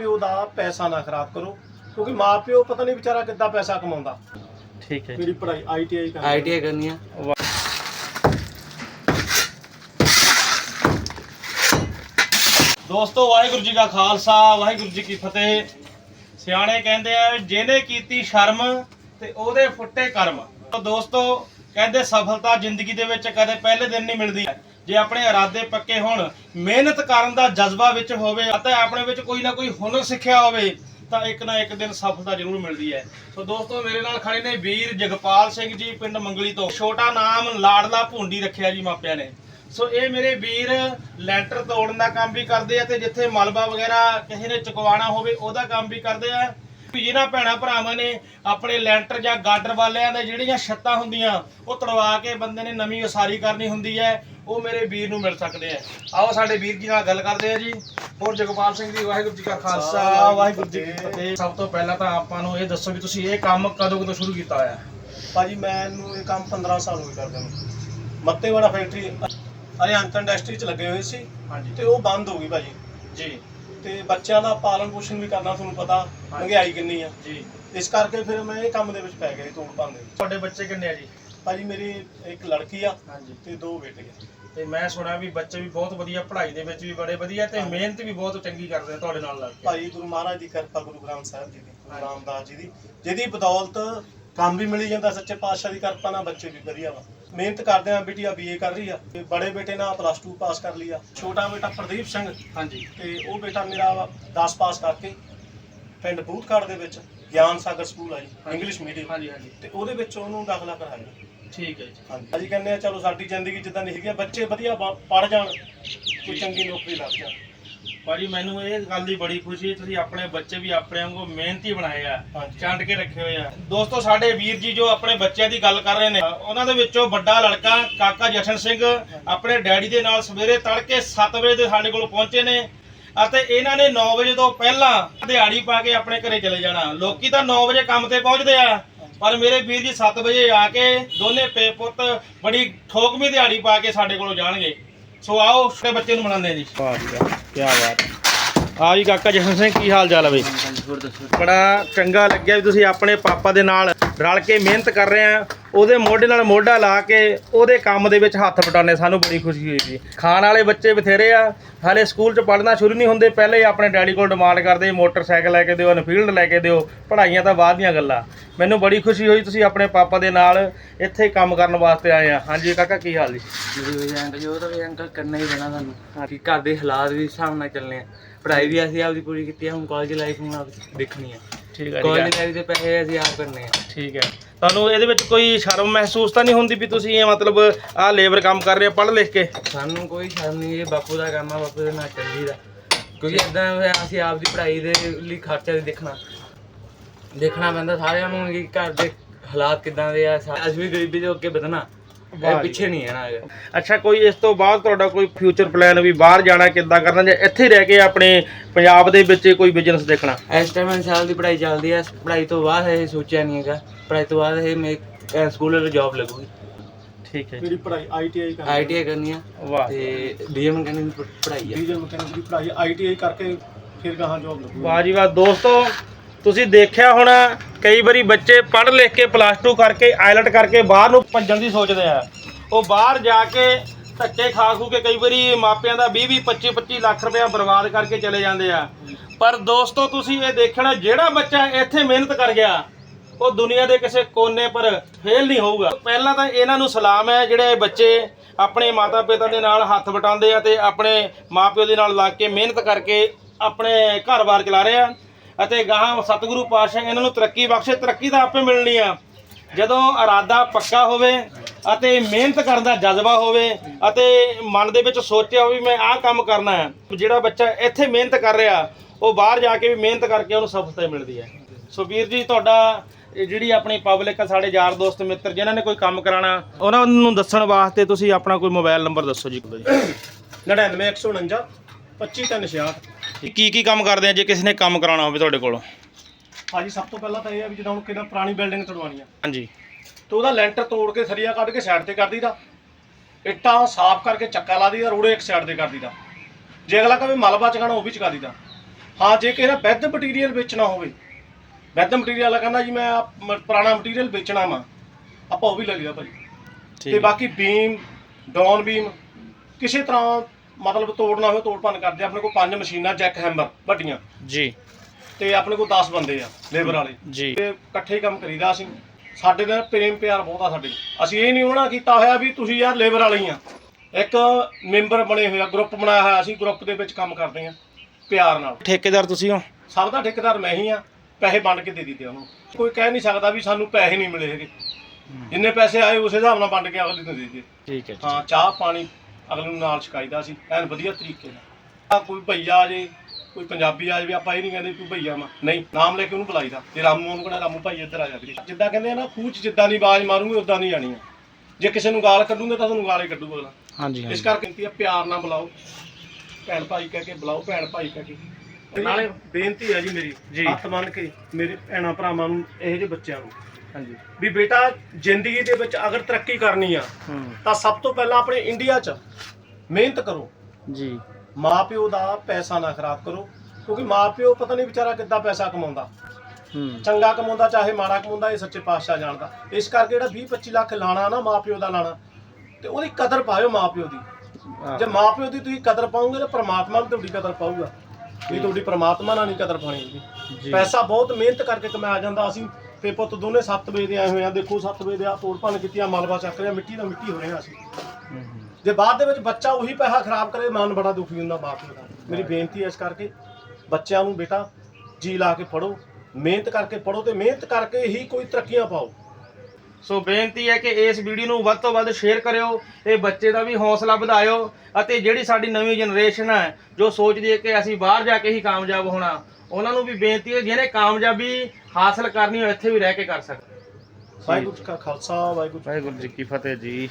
ਮਾਪਿਓ ਦਾ ਪੈਸਾ ਨਾ ਖਰਾਬ ਕਰੋ ਕਿਉਂਕਿ ਮਾਪਿਓ ਪਤਾ ਨਹੀਂ ਵਿਚਾਰਾ ਕਿੱਦਾਂ ਪੈਸਾ ਕਮਾਉਂਦਾ। ਠੀਕ ਹੈ ਮੇਰੀ ਪੜ੍ਹਾਈ ਆਈਟੀਆਈ ਕਰ ਆਈਟੀਆਈ ਕਰਨੀ ਆ ਦੋਸਤੋ ਵਾਹਿਗੁਰੂ ਜੀ ਕਾ ਖਾਲਸਾ ਵਾਹਿਗੁਰੂ ਜੀ ਕੀ ਫਤਿਹ। ਸਿਆਣੇ ਕਹਿੰਦੇ ਆ ਜਿਹਨੇ ਕੀਤੀ ਸ਼ਰਮ ਤੇ ਉਹਦੇ ਫੁੱਟੇ ਕਰਮ। ਦੋਸਤੋ ਕਹਿੰਦੇ ਸਫਲਤਾ ਜ਼ਿੰਦਗੀ ਦੇ ਵਿੱਚ ਕਦੇ ਪਹਿਲੇ ਦਿਨ ਨਹੀਂ ਮਿਲਦੀ। ਜੇ ਆਪਣੇ ਇਰਾਦੇ ਪੱਕੇ ਹੋਣ, ਮਿਹਨਤ ਕਰਨ ਦਾ ਜਜ਼ਬਾ ਵਿੱਚ ਹੋਵੇ ਅਤੇ ਆਪਣੇ ਵਿੱਚ ਕੋਈ ਨਾ ਕੋਈ ਹੁਨਰ ਸਿੱਖਿਆ ਹੋਵੇ, ਤਾਂ ਇੱਕ ਨਾ ਇੱਕ ਦਿਨ ਸਫਲਤਾ ਜ਼ਰੂਰ ਮਿਲਦੀ ਹੈ। ਸੋ ਦੋਸਤੋ, ਮੇਰੇ ਨਾਲ ਖੜੇ ਨੇ ਵੀਰ ਜਗਪਾਲ ਸਿੰਘ ਜੀ ਪਿੰਡ ਮੰਗਲੀ ਤੋਂ। ਛੋਟਾ ਨਾਮ ਲਾੜਲਾ ਭੁੰਡੀ ਰੱਖਿਆ ਜੀ ਮਾਪਿਆਂ ਨੇ। ਸੋ ਇਹ ਮੇਰੇ ਵੀਰ ਲੈਂਟਰ ਤੋੜਨ ਦਾ ਕੰਮ ਵੀ ਕਰਦੇ ਆ ਤੇ ਜਿੱਥੇ ਮਲਬਾ ਵਗੈਰਾ ਕਿਸੇ ਨੇ ਚੁਕਵਾਉਣਾ ਹੋਵੇ, ਉਹਦਾ ਕੰਮ ਵੀ ਕਰਦੇ ਆ। ਵੀ ਜਿਹਨਾਂ ਭੈਣਾ ਭਰਾਵਾਂ ਨੇ ਆਪਣੇ ਲੈਂਟਰ ਜਾਂ ਗਾਡਰ ਵਾਲਿਆਂ ਦੇ ਜਿਹੜੀਆਂ ਛੱਤਾਂ ਹੁੰਦੀਆਂ, ਉਹ ਤੜਵਾ ਕੇ ਬੰਦੇ ਨੇ ਨਵੀਂ ਉਸਾਰੀ ਕਰਨੀ ਹੁੰਦੀ ਹੈ। ਉਹ ਮੇਰੇ ਵੀਰ ਨੂੰ ਮਿਲ ਸਕਦੇ ਆ। ਆਓ ਸਾਡੇ ਵੀਰ ਜੀ ਨਾਲ ਗੱਲ ਕਰਦੇ ਆ ਜੀ। ਹੋਰ ਜਗਪਾਲ ਸਿੰਘ ਜੀ ਵਾਹਿਗੁਰੂ ਜੀ ਕਾ ਖਾਲਸਾ ਵਾਹਿਗੁਰੂ ਜੀ ਕੀ ਫਤਿਹ। ਸਭ ਤੋਂ ਪਹਿਲਾਂ ਤਾਂ ਆਪਾਂ ਨੂੰ ਇਹ ਦੱਸੋ ਵੀ ਤੁਸੀਂ ਇਹ ਕੰਮ ਕਦੋਂ ਕਦੋਂ ਸ਼ੁਰੂ ਕੀਤਾ ਹੋਇਆ? ਭਾਜੀ ਮੈਨੂੰ ਇਹ ਕੰਮ 15 ਸਾਲ ਹੋ ਗਏ ਕਰਦੇ ਨੂੰ। ਮੱਤੇਵਾੜਾ ਫੈਕਟਰੀ ਹਰਿਆਣਾ ਇੰਡਸਟਰੀ ਚ ਲੱਗੇ ਹੋਏ ਸੀ। ਹਾਂਜੀ। ਤੇ ਉਹ ਬੰਦ ਹੋ ਗਈ ਭਾਜੀ। ਜੀ। ਤੇ ਬੱਚਿਆਂ ਦਾ ਪਾਲਣ ਪੋਸ਼ਣ ਵੀ ਕਰਨਾ ਤੁਹਾਨੂੰ ਪਤਾ ਮਹਿੰਗਾਈ ਕਿੰਨੀ ਆ। ਜੀ। ਇਸ ਕਰਕੇ ਫਿਰ ਮੈਂ ਇਹ ਕੰਮ ਦੇ ਵਿੱਚ ਪੈ ਗਿਆ ਤੋੜ ਭੰਨ ਦੇ ਤੁਹਾਡੇ ਬੱਚੇ ਕਿੰਨੇ ਆ ਜੀ? ਭਾਜੀ ਮੇਰੀ ਇੱਕ ਲੜਕੀ ਆ ਹਾਂਜੀ। ਤੇ ਦੋ ਬੇਟੇ ਆ। ਤੇ ਮੈਂ ਸੁਣਿਆ ਵੀ ਬੱਚੇ ਵੀ ਬਹੁਤ ਵਧੀਆ ਪੜ੍ਹਾਈ ਦੇ ਵਿੱਚ ਵੀ ਬੜੇ ਵਧੀਆ ਤੇ ਮਿਹਨਤ ਵੀ ਬਹੁਤ ਚੰਗੀ ਕਰਦੇ ਆ ਤੁਹਾਡੇ ਨਾਲ ਲੱਗ ਕੇ। ਭਾਈ ਗੁਰੂ ਮਹਾਰਾਜ ਦੀ ਕਿਰਪਾ ਗੁਰੂ ਗ੍ਰੰਥ ਸਾਹਿਬ ਜੀ ਦੀ ਗੁਰੂ ਰਾਮਦਾਸ ਜੀ ਦੀ ਜਿਹਦੀ ਬਦੌਲਤ ਕੰਮ ਵੀ ਮਿਲੀ ਜਾਂਦਾ ਸੱਚੇ ਪਾਤਸ਼ਾਹ ਦੀ ਕਿਰਪਾ ਨਾਲ ਬੱਚੇ ਵੀ ਵਧੀਆ ਵਾ। ਮਿਹਨਤ ਕਰਦੇ ਆ ਬਿਟੀਆ ਬੀਏ ਕਰ ਰਹੀ ਆ ਤੇ ਬੜੇ ਬੇਟੇ ਨਾਲ ਪਲੱਸ 2 ਪਾਸ ਕਰ ਲਈ ਆ। ਛੋਟਾ ਬੇਟਾ ਪ੍ਰਦੀਪ ਸਿੰਘ ਹਾਂਜੀ। ਤੇ ਉਹ ਬੇਟਾ ਮੇਰਾ 10 ਪਾਸ ਕਰਕੇ ਪਿੰਡ ਬੂਥਕਾੜ ਦੇ ਵਿੱਚ ਗਿਆਨ ਸਾਗਰ ਸਕੂਲ ਆ ਜੀ ਇੰਗਲਿਸ਼ ਮੀਡੀਅਮ ਹਾਂਜੀ ਹਾਂਜੀ। ਤੇ ਉਹਦੇ ਵਿੱਚ ਉਹਨੂੰ ਦਾਖਲਾ ਕਰਾਇਆ। ਠੀਕ ਹੈ ਜੀ। ਹਾਂਜੀ। ਅਸੀਂ ਕਹਿੰਦੇ ਆ ਚਲੋ ਸਾਡੀ ਜ਼ਿੰਦਗੀ ਜਿੱਦਾਂ ਦੀ ਹੈਗੀ ਆ ਬੱਚੇ ਵਧੀਆ ਪੜ ਜਾਣ ਕੋਈ ਚੰਗੀ ਨੌਕਰੀ ਲੱਗ ਜਾਣ। ਭਾਜੀ ਮੈਨੂੰ ਇਹ ਗੱਲ ਦੀ ਬੜੀ ਖੁਸ਼ੀ ਤੁਸੀਂ ਆਪਣੇ ਬੱਚੇ ਵੀ ਆਪਣੇ ਵਾਂਗੂ ਮਿਹਨਤੀ ਬਣਾਏ ਆ ਹਾਂਜੀ। ਚੰਡ ਕੇ ਰੱਖੇ ਹੋਏ ਆ। ਦੋਸਤੋ ਸਾਡੇ ਵੀਰ ਜੀ ਜੋ ਆਪਣੇ ਬੱਚਿਆਂ ਦੀ ਗੱਲ ਕਰ ਰਹੇ ਨੇ ਉਹਨਾਂ ਦੇ ਵਿੱਚੋਂ ਵੱਡਾ ਲੜਕਾ ਕਾਕਾ ਜਸ਼ਨ ਸਿੰਘ ਆਪਣੇ ਡੈਡੀ ਦੇ ਨਾਲ ਸਵੇਰੇ ਤੜਕੇ 7 ਵਜੇ ਦੇ ਸਾਡੇ ਕੋਲ ਪਹੁੰਚੇ ਨੇ ਅਤੇ ਇਹਨਾਂ ਨੇ 9 ਵਜੇ ਤੋਂ ਪਹਿਲਾਂ ਦਿਹਾੜੀ ਪਾ ਕੇ ਆਪਣੇ ਘਰੇ ਚਲੇ ਜਾਣਾ। ਲੋਕੀ ਤਾਂ 9 ਵਜੇ ਕੰਮ ਤੇ ਪਹੁੰਚਦੇ ਆ। ਪਰ ਮੇਰੇ ਵੀਰ ਜੀ 7 ਵਜੇ ਆ ਕੇ ਦੋਨੇ ਪੇ ਪੁੱਤ ਬੜੀ ਠੋਕਵੀਂ ਦਿਹਾੜੀ ਪਾ ਕੇ ਸਾਡੇ ਕੋਲੋਂ ਜਾਣਗੇ। ਸੋ ਆਓ, ਛੋਟੇ ਬੱਚੇ ਨੂੰ ਮਨਾਉਂਦੇ ਆ ਜੀ। ਵਾਹ ਜੀ ਵਾਹ ਕੀ ਬਾਤ। ਆ ਜੀ ਕਾਕਾ ਜਸ਼ਨ ਸਿੰਘ, ਕੀ ਹਾਲ ਚਾਲ ਹੈ ਬਈ? ਦੱਸੋ। ਬੜਾ ਚੰਗਾ ਲੱਗਿਆ ਵੀ ਤੁਸੀਂ ਆਪਣੇ ਪਾਪਾ ਦੇ ਨਾਲ ਰਲ ਕੇ ਮਿਹਨਤ ਕਰ ਰਹੇ ਆ। ਉਹਦੇ ਮੋਢੇ ਨਾਲ ਮੋਢਾ ਲਾ ਕੇ ਉਹਦੇ ਕੰਮ ਦੇ ਵਿੱਚ ਹੱਥ ਵਟਾਉਣੇ ਸਾਨੂੰ ਬੜੀ ਖੁਸ਼ੀ ਹੋਈ ਜੀ। ਖਾਣ ਵਾਲੇ ਬੱਚੇ ਬਥੇਰੇ ਆ। ਹਾਲੇ ਸਕੂਲ 'ਚ ਪੜ੍ਹਨਾ ਸ਼ੁਰੂ ਨਹੀਂ ਹੁੰਦੇ। ਪਹਿਲੇ ਹੀ ਆਪਣੇ ਡੈਡੀ ਕੋਲ ਡਿਮਾਂਡ ਕਰਦੇ ਮੋਟਰਸਾਈਕਲ ਲੈ ਕੇ ਦਿਓ ਅਨਫੀਲਡ ਲੈ ਕੇ ਦਿਓ। ਪੜ੍ਹਾਈਆਂ ਤਾਂ ਬਾਅਦ ਦੀਆਂ ਗੱਲਾਂ। ਮੈਨੂੰ ਬੜੀ ਖੁਸ਼ੀ ਹੋਈ ਤੁਸੀਂ ਆਪਣੇ ਪਾਪਾ ਦੇ ਨਾਲ ਇੱਥੇ ਕੰਮ ਕਰਨ ਵਾਸਤੇ ਆਏ ਆ। ਹਾਂਜੀ ਕਾਕਾ ਕੀ ਹਾਲ ਜੀ? ਵਜ੍ਹਾ ਅੰਕਲ ਜੀ ਉਹ ਤਾਂ ਵੀ ਅੰਕਲ ਕਰਨਾ ਹੀ ਪੈਣਾ ਸਾਨੂੰ ਘਰ ਦੇ ਹਾਲਾਤ ਵੀ ਹਿਸਾਬ ਨਾਲ ਚੱਲਨੇ ਆ। ਪੜ੍ਹਾਈ ਵੀ ਅਸੀਂ ਆਪਦੀ ਪੂਰੀ ਕੀਤੀ ਆ ਹੁਣ ਕਾਲਜ ਲਾਈਫ ਨੂੰ ਆਪ ਦੇਖਣੀ ਆ। ਠੀਕ ਹੈ ਕਾਲਜ ਲਾਈਫ ਦੇ ਪੈਸੇ ਅਸੀਂ ਆਪ ਕਰਨੇ ਆ। ਠੀਕ ਹੈ ਤੁਹਾਨੂੰ ਇਹਦੇ ਵਿੱਚ ਕੋਈ ਸ਼ਰਮ ਮਹਿਸੂਸ ਤਾਂ ਨਹੀਂ ਹੁੰਦੀ ਵੀ ਤੁਸੀਂ ਇਹ ਮਤਲਬ ਆਹ ਲੇਬਰ ਕੰਮ ਕਰ ਰਹੇ ਹੋ ਪੜ੍ਹ ਲਿਖ ਕੇ? ਸਾਨੂੰ ਕੋਈ ਸ਼ਰਮ ਨਹੀਂ ਇਹ ਬਾਪੂ ਦਾ ਕੰਮ ਆ ਬਾਪੂ ਦੇ ਨਾਲ ਚੱਲੀਦਾ ਕਿਉਂਕਿ ਇਦਾਂ ਅਸੀਂ ਆਪਦੀ ਪੜ੍ਹਾਈ ਦੇ ਲਈ ਖਰਚਾ ਵੀ ਦੇਖਣਾ। ਦੇਖਣਾ ਪੈਂਦਾ ਸਾਰਿਆਂ ਨੂੰ ਕਿ ਘਰ ਦੇ ਹਾਲਾਤ ਕਿਦਾਂ ਦੇ ਆ ਸਾ- ਅਸੀਂ ਵੀ ਗਰੀਬੀ ਦੇ ਅੱਗੇ ਵਧਣਾ। ਇਹ। ਪਿੱਛੇ ਨਹੀਂ ਆਣਾ ਹੈਗਾ ਅੱਛਾ ਕੋਈ ਇਸ ਤੋਂ ਬਾਅਦ ਤੁਹਾਡਾ ਕੋਈ ਫਿਊਚਰ ਪਲਾਨ ਵੀ ਬਾਹਰ ਜਾਣਾ ਕਿੱਦਾਂ ਕਰਨਾ ਜਾਂ ਇੱਥੇ ਰਹਿ ਕੇ ਆਪਣੇ ਪੰਜਾਬ ਦੇ ਵਿੱਚ ਕੋਈ ਬਿਜ਼ਨਸ ਦੇਖਣਾ? ਇਸ ਟਾਈਮ ਸਾਲ ਦੀ ਪੜ੍ਹਾਈ ਚੱਲਦੀ ਹੈ। ਪੜ੍ਹਾਈ ਤੋਂ ਬਾਅਦ ਇਹ ਸੋਚਿਆ ਨਹੀਂ ਹੈਗਾ। ਪੜ੍ਹਾਈ ਤੋਂ ਬਾਅਦ ਇਹ ਮੇ ਸਕੂਲ ਵਿੱਚ ਜੌਬ ਲੱਗੂਗੀ। ਠੀਕ ਹੈ ਮੇਰੀ ਪੜ੍ਹਾਈ ਆਈਟੀਆਈ ਕਰ ਆਈਟੀਆਈ ਕਰਨੀ ਆ ਵਾਹ। ਤੇ ਡੀਐਮ ਕਰਨੀ ਦੀ ਪ- ਪੜ੍ਹਾਈ ਆ ਡੀਜ਼ਲ ਮਕੈਨਿਕ ਦੀ ਪੜ੍ਹਾਈ ਆਈਟੀਆਈ ਕਰਕੇ ਫਿਰ ਗਾਹਾਂ ਜੋਬ ਲੱਗੂ? ਵਾਹ ਜੀ ਵਾਹ। ਦੋਸਤੋ ਤੁਸੀਂ ਦੇਖਿਆ ਹੋਣਾ, ਕਈ ਵਾਰੀ ਬੱਚੇ ਪੜ੍ਹ ਲਿਖ ਕੇ ਪਲੱਸ 2 ਕਰਕੇ ਆਇਲਟ ਕਰਕੇ ਬਾਹਰ ਨੂੰ ਭੱਜਣ ਦੀ ਸੋਚਦੇ ਆ। ਉਹ ਬਾਹਰ ਜਾ ਕੇ ਧੱਕੇ ਖਾ ਖੂ ਕੇ ਕਈ ਵਾਰੀ ਮਾਪਿਆਂ ਦਾ 20 20 25 25 ਲੱਖ ਰੁਪਇਆ ਬਰਬਾਦ ਕਰਕੇ ਚਲੇ ਜਾਂਦੇ ਆ। ਪਰ ਦੋਸਤੋ, ਤੁਸੀਂ ਇਹ ਦੇਖਣਾ, ਜਿਹੜਾ ਬੱਚਾ ਇੱਥੇ ਮਿਹਨਤ ਕਰ ਗਿਆ, ਉਹ ਦੁਨੀਆ ਦੇ ਕਿਸੇ ਕੋਨੇ ਪਰ ਫੇਲ ਨਹੀਂ ਹੋਊਗਾ। ਪਹਿਲਾਂ ਤਾਂ ਇਹਨਾਂ ਨੂੰ ਸਲਾਮ ਹੈ, ਜਿਹੜੇ ਬੱਚੇ ਆਪਣੇ ਮਾਤਾ ਪਿਤਾ ਦੇ ਨਾਲ ਹੱਥ ਵਟਾਉਂਦੇ ਆ ਤੇ ਆਪਣੇ ਮਾਪਿਓ ਦੇ ਨਾਲ ਲੱਗ ਕੇ ਮਿਹਨਤ ਕਰਕੇ ਆਪਣੇ ਘਰ-ਬਾਰ ਚਲਾ ਰਹੇ ਆ। ਅਤੇ ਗਾਹਾਂ ਸਤਿਗੁਰੂ ਪਾਤਸ਼ਾਹ ਇਹਨਾਂ ਨੂੰ ਤਰੱਕੀ ਬਖਸ਼ੇ, ਤਰੱਕੀ ਤਾਂ ਆਪੇ ਮਿਲਣੀ ਆ। ਜਦੋਂ ਇਰਾਦਾ ਪੱਕਾ ਹੋਵੇ ਅਤੇ ਮਿਹਨਤ ਕਰਨ ਦਾ ਜਜ਼ਬਾ ਹੋਵੇ ਅਤੇ ਮਨ ਦੇ ਵਿੱਚ ਸੋਚਿਆ ਹੋਵੇ ਮੈਂ ਆਹ ਕੰਮ ਕਰਨਾ ਹੈ, ਜਿਹੜਾ ਬੱਚਾ ਇੱਥੇ ਮਿਹਨਤ ਕਰ ਰਿਹਾ, ਉਹ ਬਾਹਰ ਜਾ ਕੇ ਵੀ ਮਿਹਨਤ ਕਰਕੇ ਉਹਨੂੰ ਸਫਲਤਾ ਮਿਲਦੀ ਹੈ। ਸੋ ਵੀਰ ਜੀ, ਤੁਹਾਡਾ ਜਿਹੜੀ ਆਪਣੀ ਪਬਲਿਕ ਆ, ਸਾਡੇ ਯਾਰ ਦੋਸਤ ਮਿੱਤਰ, ਜਿਨ੍ਹਾਂ ਨੇ ਕੋਈ ਕੰਮ ਕਰਾਣਾ ਉਹਨਾਂ ਨੂੰ ਦੱਸਣ ਵਾਸਤੇ ਤੁਸੀਂ ਆਪਣਾ ਕੋਈ ਮੋਬਾਈਲ ਨੰਬਰ ਦੱਸੋ ਜੀ 99 149 25366 ਕੀ ਕੀ ਕੰਮ ਕਰਦੇ ਆ ਜੇ ਕਿਸੇ ਨੇ ਕੰਮ ਕਰਾਉਣਾ ਹੋਵੇ ਤੁਹਾਡੇ ਕੋਲ? ਭਾਜੀ ਸਭ ਤੋਂ ਪਹਿਲਾਂ ਤਾਂ ਇਹ ਆ ਵੀ ਜਦੋਂ ਹੁਣ ਕਿਹਦਾ ਪੁਰਾਣੀ ਬਿਲਡਿੰਗ ਤੜਵਾਉਣੀ ਆ। ਹਾਂਜੀ। ਤੇ ਉਹਦਾ ਲੈਂਟਰ ਤੋੜ ਕੇ ਸਰੀਆ ਕੱਢ ਕੇ ਸਾਈਡ ਤੇ ਕਰ ਦਈਦਾ। ਇੱਟਾਂ ਸਾਫ਼ ਕਰਕੇ ਚੱਕਾ ਲਾ ਦਈਦਾ ਰੋੜੇ ਇੱਕ ਸਾਈਡ ਤੇ ਕਰ ਦਈਦਾ। ਜੇ ਅਗਲਾ ਕਵੇ ਮਲਬਾ ਚਕਾਣਾ ਉਹ ਵੀ ਚਕਾ ਦਈਦਾ। ਹਾਂ ਜੇ ਕਿਸੇ ਨੇ ਵੈਦ ਮਟੀਰੀਅਲ ਵੇਚਣਾ ਹੋਵੇ ਵੈਦ ਮਟੀਰੀਅਲ ਕਹਿੰਦਾ ਜੀ ਮੈਂ ਮ- ਪੁਰਾਣਾ ਮਟੀਰੀਅਲ ਵੇਚਣਾ ਵਾ। ਆਪਾਂ ਉਹ ਵੀ ਲੈ ਲਿਆ ਭਾਜੀ। ਤੇ ਬਾਕੀ ਬੀਮ ਡਾਊਨ ਬੀਮ ਕਿਸੇ ਤਰ੍ਹਾਂ ਮਤਲਬ ਤੋੜਨਾ ਹੋਵੇ ਤੋੜ ਭੰਨ ਕਰਦੇ ਆ। ਆਪਣੇ ਕੋਲ ਪੰਜ ਮਸ਼ੀਨਾਂ ਜੈਕ ਹੈਮਰ ਵੱਡੀਆਂ। ਜੀ। ਤੇ ਆਪਣੇ ਕੋਲ 10 ਬੰਦੇ ਆ ਲੇਬਰ ਵਾਲੇ। ਜੀ। ਤੇ ਇਕੱਠੇ ਹੀ ਕੰਮ ਕਰੀਦਾ ਅਸੀਂ। ਸਾਡੇ ਨਾਲ ਪ੍ਰੇਮ ਪਿਆਰ ਬਹੁਤ ਆ ਸਾਡੇ ਅਸੀਂ ਇਹ ਨਹੀਂ ਉਹਨਾਂ ਕੀਤਾ ਹੋਇਆ ਵੀ ਤੁਸੀਂ ਯਾਰ ਲੇਬਰ ਵਾਲੇ ਹੀ ਆ। ਇੱਕ ਮੈਂਬਰ ਬਣੇ ਹੋਇਆ ਗਰੁੱਪ ਬਣਾਇਆ ਹੋਇਆ ਅਸੀਂ ਗਰੁੱਪ ਦੇ ਵਿੱਚ ਕੰਮ ਕਰਦੇ ਆ ਪਿਆਰ ਨਾਲ। ਠੇਕੇਦਾਰ ਤੁਸੀਂ ਹੋ? ਸਭ ਦਾ ਠੇਕੇਦਾਰ ਮੈਂ ਹੀ ਆ ਪੈਸੇ ਵੰਡ ਕੇ ਦੇ ਦਿੱਤੇ ਉਹਨੂੰ। ਕੋਈ ਕਹਿ ਨਹੀਂ ਸਕਦਾ ਵੀ ਸਾਨੂੰ ਪੈਸੇ ਨਹੀਂ ਮਿਲੇ ਹੈਗੇ। ਜਿੰਨੇ ਪੈਸੇ ਆਏ ਉਸੇ ਹਿਸਾਬ ਨਾਲ ਵੰਡ ਕੇ ਅਗਲੇ ਨੂੰ ਦੇ ਦਿੱਤੇ। ਠੀਕ ਹੈ ਜੀ। ਹਾਂ ਚਾਹ ਪਾਣੀ ਅਗਲੇ ਨੂੰ ਨਾਲ ਛਕਾਈਦਾ ਸੀ। ਐਨ ਵਧੀਆ ਤਰੀਕੇ ਨਾਲ। ਆ ਕੋਈ ਭਈਆ ਆ ਜੇ ਕੋਈ ਪੰਜਾਬੀ ਆ ਜਾਵੇ ਆਪਾਂ ਇਹ ਨਹੀਂ ਕਹਿੰਦੇ ਤੂੰ ਭਈਆ ਵਾ। ਨਹੀਂ ਨਾਮ ਲੈ ਕੇ ਉਹਨੂੰ ਬੁਲਾਈਦਾ ਜੇ ਰਾਮੂ ਉਹਨੂੰ ਕਹਿੰਦਾ ਰਾਮੂ ਭਾਈ ਇੱਧਰ ਆ ਜਾ ਵੀਰੇ। ਜਿੱਦਾਂ ਕਹਿੰਦੇ ਆ ਨਾ ਖੂਹ 'ਚ ਜਿੱਦਾਂ ਦੀ ਆਵਾਜ਼ ਮਾਰੂਗੇ ਉਦਾਂ ਨਹੀਂ ਜਾਣੀ ਆ। ਜੇ ਕਿਸੇ ਨੂੰ ਗਾਲ ਕੱਢੂਗੇ ਤਾਂ ਤੁਹਾਨੂੰ ਗਾਲੇ ਕੱਢੂ ਅਗਲਾ। ਹਾਂਜੀ ਇਸ ਕਰਕੇ ਬੇਨਤੀ ਆ ਪਿਆਰ ਨਾਲ ਬੁਲਾਓ। ਭੈਣ ਭਾਈ ਕਹਿ ਕੇ ਬੁਲਾਓ ਭੈਣ ਭਾਈ ਕਹਿ ਕੇ। ਨਾਲੇ ਬੇਨਤੀ ਹੈ ਜੀ ਮੇਰੀ। ਹੱਥ ਮੰਨ ਕੇ ਮੇਰੇ ਭੈਣਾਂ ਭਰਾਵਾਂ ਨੂੰ ਇਹੋ ਜਿਹੇ ਬੱਚਿਆਂ ਨੂੰ। ਹਾਂਜੀ। ਵੀ ਬੇਟਾ ਜ਼ਿੰਦਗੀ ਦੇ ਵਿੱਚ ਅਗਰ ਤਰੱਕੀ ਕਰਨੀ ਆ ਤਾਂ ਸਭ ਤੋਂ ਪਹਿਲਾਂ ਆਪਣੇ ਇੰਡੀਆ 'ਚ ਮਿਹਨਤ ਕਰੋ। ਜੀ। ਮਾਪਿਓ ਦਾ ਪੈਸਾ ਨਾ ਖਰਾਬ ਕਰੋ ਕਿਉਂਕਿ ਮਾਪਿਓ ਪਤਾ ਨਹੀਂ ਵਿਚਾਰਾ ਕਿੱਦਾਂ ਪੈਸਾ ਕਮਾਉਂਦਾ। ਹੂੰ। ਚੰਗਾ ਕਮਾਉਂਦਾ ਚਾਹੇ ਮਾੜਾ ਕਮਾਉਂਦਾ ਇਹ ਸੱਚੇ ਪਾਤਸ਼ਾਹ ਜਾਣਦਾ। ਇਸ ਕਰਕੇ ਜਿਹੜਾ 20 25 ਲੱਖ ਲਾਣਾ ਨਾ ਮਾਪਿਓ ਦਾ ਲਾਣਾ ਤੇ ਉਹਦੀ ਕਦਰ ਪਾਇਓ ਮਾਪਿਓ ਦੀ। ਜੇ ਮਾਪਿਓ ਦੀ ਤੁਸੀਂ ਕਦਰ ਪਾਓਗੇ ਤਾਂ ਪ੍ਰਮਾਤਮਾ ਵੀ ਤੁਹਾਡੀ ਕਦਰ ਪਾਊਗਾ। ਨਹੀਂ ਤੁਹਾਡੀ ਪ੍ਰਮਾਤਮਾ ਨਾਲ ਨਹੀਂ ਕਦਰ ਪਾਣੀ ਪੈਸਾ ਬਹੁਤ ਮਿਹਨਤ ਕਰਕੇ ਕਮਾਇਆ ਜਾਂਦਾ ਅਸੀਂ ਤੇ ਪੁੱਤ ਦੋਨੇ 7 ਵਜੇ ਦੇ ਆਏ ਹੋਏ ਆ ਦੇਖੋ 7 ਵਜੇ ਦੇ ਆ ਤੋੜ ਭੰਨ ਕੀਤੀਆਂ ਮਲਬਾ ਚੱਕ ਰਿਹਾ ਮਿੱਟੀ ਦਾ ਮਿੱਟੀ ਹੋ ਰਿਹਾ ਅਸੀਂ ਹੂੰ। ਜੇ ਬਾਅਦ ਦੇ ਵਿੱਚ ਬੱਚਾ ਉਹੀ ਪੈਸਾ ਖਰਾਬ ਕਰੇ ਮਨ ਬੜਾ ਦੁਖੀ ਹੁੰਦਾ ਬਾਪ ਦਾ। ਮੇਰੀ ਬੇਨਤੀ ਹੈ ਇਸ ਕਰਕੇ ਬੱਚਿਆਂ ਨੂੰ ਬੇਟਾ ਜੀ ਲਾ ਕੇ ਪੜੋ ਮਿਹਨਤ ਕਰਕੇ ਪੜੋ ਤੇ ਮਿਹਨਤ ਕਰਕੇ ਹੀ ਕੋਈ ਤਰੱਕੀਆਂ ਪਾਓ। ਸੋ ਬੇਨਤੀ ਹੈ ਕਿ ਇਸ ਵੀਡੀਓ ਨੂੰ ਵੱਧ ਤੋਂ ਵੱਧ ਸ਼ੇਅਰ ਕਰਿਓ ਤੇ ਬੱਚੇ ਦਾ ਵੀ ਹੌਸਲਾ ਵਧਾਇਓ ਅਤੇ ਜਿਹੜੀ ਸਾਡੀ ਨਵੀਂ ਜਨਰੇਸ਼ਨ ਹੈ ਜੋ ਸੋਚਦੀ ਹੈ ਕਿ ਅਸੀਂ ਬਾਹਰ ਜਾ ਕੇ ਹੀ ਕਾਮਯਾਬ ਹੋਣਾ ਉਹਨਾਂ ਨੂੰ ਵੀ ਬੇਨਤੀ ਹੈ ਜਿਹਨੇ ਕਾਮਯਾਬੀ ਹਾਸਲ ਕਰਨੀ ਹੋ ਇੱਥੇ ਵੀ ਰਹਿ ਕੇ ਕਰ ਸਕਦੇ ਵਾਹਿਗੁਰੂ ਜੀ ਕਾ ਖਾਲਸਾ ਵਾਹਿਗੁਰੂ ਜੀ ਕੀ ਵਾਹਿਗੁਰੂ ਜੀ ਕੀ ਫਤਿਹ ਜੀ।